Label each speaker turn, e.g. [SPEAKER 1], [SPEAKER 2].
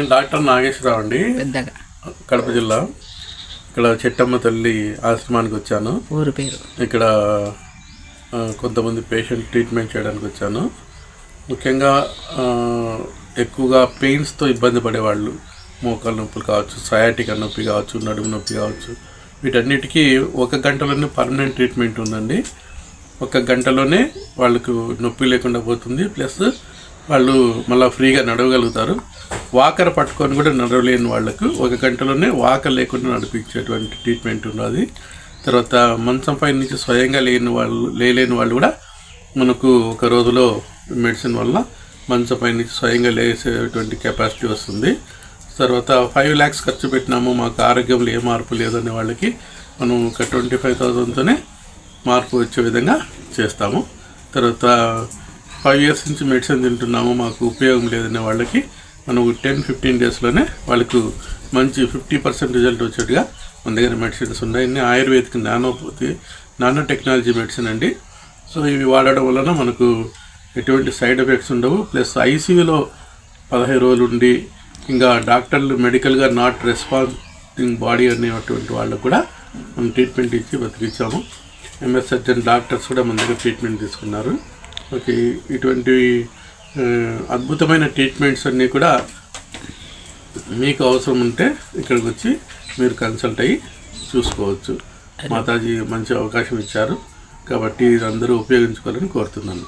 [SPEAKER 1] నేను డాక్టర్ నాగేశ్వరరావు అండి.
[SPEAKER 2] పెద్దగా.
[SPEAKER 1] కడప జిల్లా. ఇక్కడ చెట్టమ్మ తల్లి ఆశ్రమానికి వచ్చాను.
[SPEAKER 2] ఊరు పేరు.
[SPEAKER 1] ఇక్కడ కొంతమంది పేషెంట్ ట్రీట్మెంట్ చేయడానికి వచ్చాను. ముఖ్యంగా ఎక్కువగా పెయిన్స్తో ఇబ్బంది పడేవాళ్ళు. మోకాలు నొప్పులు కావచ్చు సయాటిక నొప్పి కావచ్చు నడుము నొప్పి కావచ్చు. వీటన్నిటికీ ఒక గంటలోనే పర్మనెంట్ ట్రీట్మెంట్ ఉందండి. ఒక గంటలోనే వాళ్ళకు నొప్పి లేకుండా పోతుంది. ప్లస్ వాళ్ళు మళ్ళీ ఫ్రీగా నడవగలుగుతారు. వాకర్ పట్టుకొని కూడా నడవలేని వాళ్ళకు ఒక గంటలోనే వాకర్ లేకుండా నడిపించేటువంటి ట్రీట్మెంట్ ఉన్నది తర్వాత మంచం పై నుంచి స్వయంగా లేని వాళ్ళు లేలేని వాళ్ళు కూడా మనకు ఒక రోజులో మెడిసిన్ వల్ల మంచం పై నుంచి స్వయంగా లేసేటువంటి కెపాసిటీ వస్తుంది. తర్వాత ఫైవ్ ల్యాక్స్ ఖర్చు పెట్టినాము మాకు ఆరోగ్యంలో ఏ మార్పు లేదనే వాళ్ళకి మనం ఒక ట్వంటీ ఫైవ్ థౌజండ్తోనే మార్పు వచ్చే విధంగా చేస్తాము. తర్వాత ఫైవ్ ఇయర్స్ నుంచి మెడిసిన్ తింటున్నాము మాకు ఉపయోగం లేదనే వాళ్ళకి మనం టెన్ ఫిఫ్టీన్ డేస్లోనే వాళ్ళకు మంచి ఫిఫ్టీ పర్సెంట్ రిజల్ట్ వచ్చేట్టుగా మన దగ్గర మెడిసిన్స్ ఉన్నాయి. ఇన్ని ఆయుర్వేదిక్ నానోపతి నానో టెక్నాలజీ మెడిసిన్ అండి. సో ఇవి వాడడం వలన మనకు ఎటువంటి సైడ్ ఎఫెక్ట్స్ ఉండవు. ప్లస్ ఐసీయూలో పదహైదు రోజులు ఉండి ఇంకా డాక్టర్లు మెడికల్గా నాట్ రెస్పాన్సింగ్ బాడీ అనేటువంటి వాళ్ళకు కూడా మనం ట్రీట్మెంట్ ఇచ్చి బతికించాము ఎంఎస్ సర్జన్ డాక్టర్స్ కూడా మన దగ్గర ట్రీట్మెంట్ తీసుకున్నారు. ఓకే ఇటువంటి అద్భుతమైన ట్రీట్మెంట్స్ అన్నీ కూడా మీకు అవసరం ఉంటే ఇక్కడికి వచ్చి మీరు కన్సల్ట్ అయ్యి చూసుకోవచ్చు. మాతాజీ మంచి అవకాశం ఇచ్చారు. కాబట్టి ఇది అందరూ ఉపయోగించుకోవాలని కోరుతున్నాను.